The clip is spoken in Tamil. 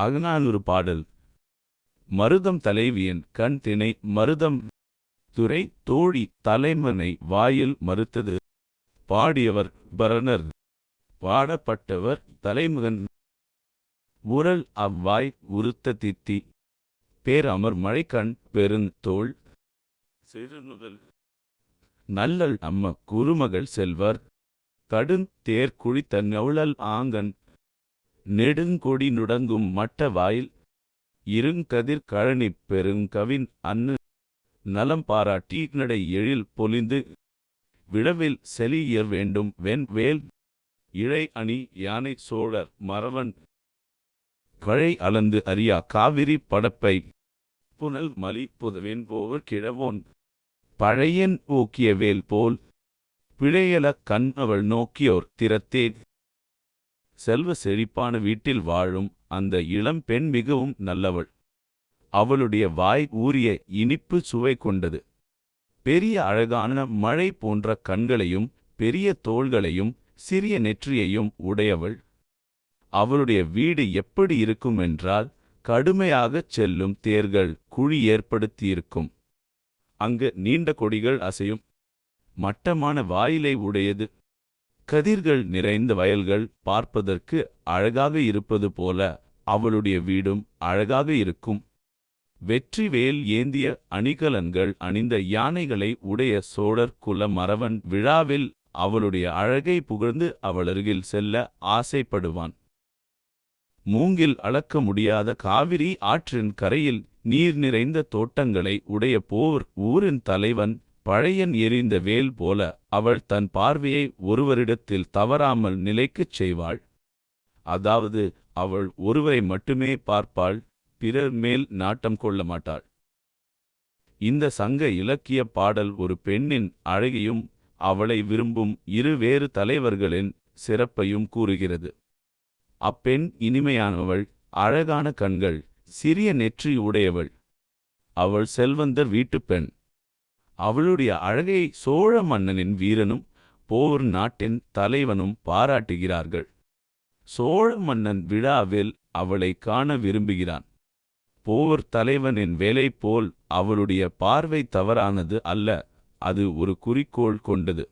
அகநானூறு பாடல். மருதம் தலைவியன் கண் திணை மருதம் துறை தோழி தலைமனை வாயில் மறுத்தது. பாடியவர் பரணர். பாடப்பட்டவர் தலைமகன். உரல் அவ்வாய் உருத்த தித்தி. பேரமர் மழைக்கண் பெருந்தோள் சிறுநுதல். நல்லல் அம்ம குருமகள் செல்வர். கடுந் தேர் குழித்த நவுழல் ஆங்கன். நெடுங்கொடி நுடங்கும் மட்ட வாயில் இருங்கதிர் கழனிப் பெருங்கவின் அன்னு நலம் பாராட்டி நடை எழில் பொலிந்து விழவில் செலியர் வேண்டும் வெண் வேல் இழை அணி யானை சோழர் மறவன் கழை அளந்து அறியா காவிரி படப்பை புனல் மலி புதவின் போவர் கிழவோன் பழையன் ஊக்கிய வேல் போல் பிழையல கண் அவள் நோக்கியோர் திறத்தே செல்வ செழிப்பான வீட்டில் வாழும் அந்த இளம் பெண் மிகவும் நல்லவள். அவளுடைய வாய் ஊறிய இனிப்பு சுவை கொண்டது. பெரிய அழகான மழை போன்ற கண்களையும் பெரிய தோள்களையும் சிறிய நெற்றியையும் உடையவள். அவளுடைய வீடு எப்படி இருக்கும் என்றால் கடுமையாகச் செல்லும் தேர்கள் குழி ஏற்படுத்தியிருக்கும். அங்கு நீண்ட கொடிகள் அசையும். மட்டமான வாயிலை உடையது. கதிர்கள் நிறைந்த வயல்கள் பார்ப்பதற்கு அழகாக இருப்பது போல அவளுடைய வீடும் அழகாக இருக்கும். வெற்றி வேல் ஏந்திய அணிகலன்கள் அணிந்த யானைகளை உடைய சோழர் குல மறவன் விழாவில் அவளுடைய அழகை புகழ்ந்து அவளருகில் செல்ல ஆசைப்படுவான். மூங்கில் அளக்க முடியாத காவிரி ஆற்றின் கரையில் நீர் நிறைந்த தோட்டங்களை உடைய போர் ஊரின் தலைவன் பழையன் எரிந்த வேல் போல அவள் தன் பார்வையை ஒருவரிடத்தில் தவறாமல் நிலைக்குச் செய்வாள். அதாவது அவள் ஒருவரை மட்டுமே பார்ப்பாள் பிறர் மேல் நாட்டம் கொள்ள மாட்டாள். இந்த சங்க இலக்கிய பாடல் ஒரு பெண்ணின் அழகையும் அவளை விரும்பும் இரு வேறு தலைவர்களின் சிறப்பையும் கூறுகிறது. அப்பெண் இனிமையானவள் அழகான கண்கள் சிறிய நெற்றி உடையவள். அவள் செல்வந்தர் வீட்டுப் பெண். அவளுடைய அழகை சோழ மன்னனின் வீரனும் போர் நாட்டின் தலைவனும் பாராட்டுகிறார்கள். சோழ மன்னன் விழாவில் அவளை காண விரும்புகிறான். போர் தலைவனின் வேலை போல் அவளுடைய பார்வை தவறானது அல்ல அது ஒரு குறிக்கோள் கொண்டது.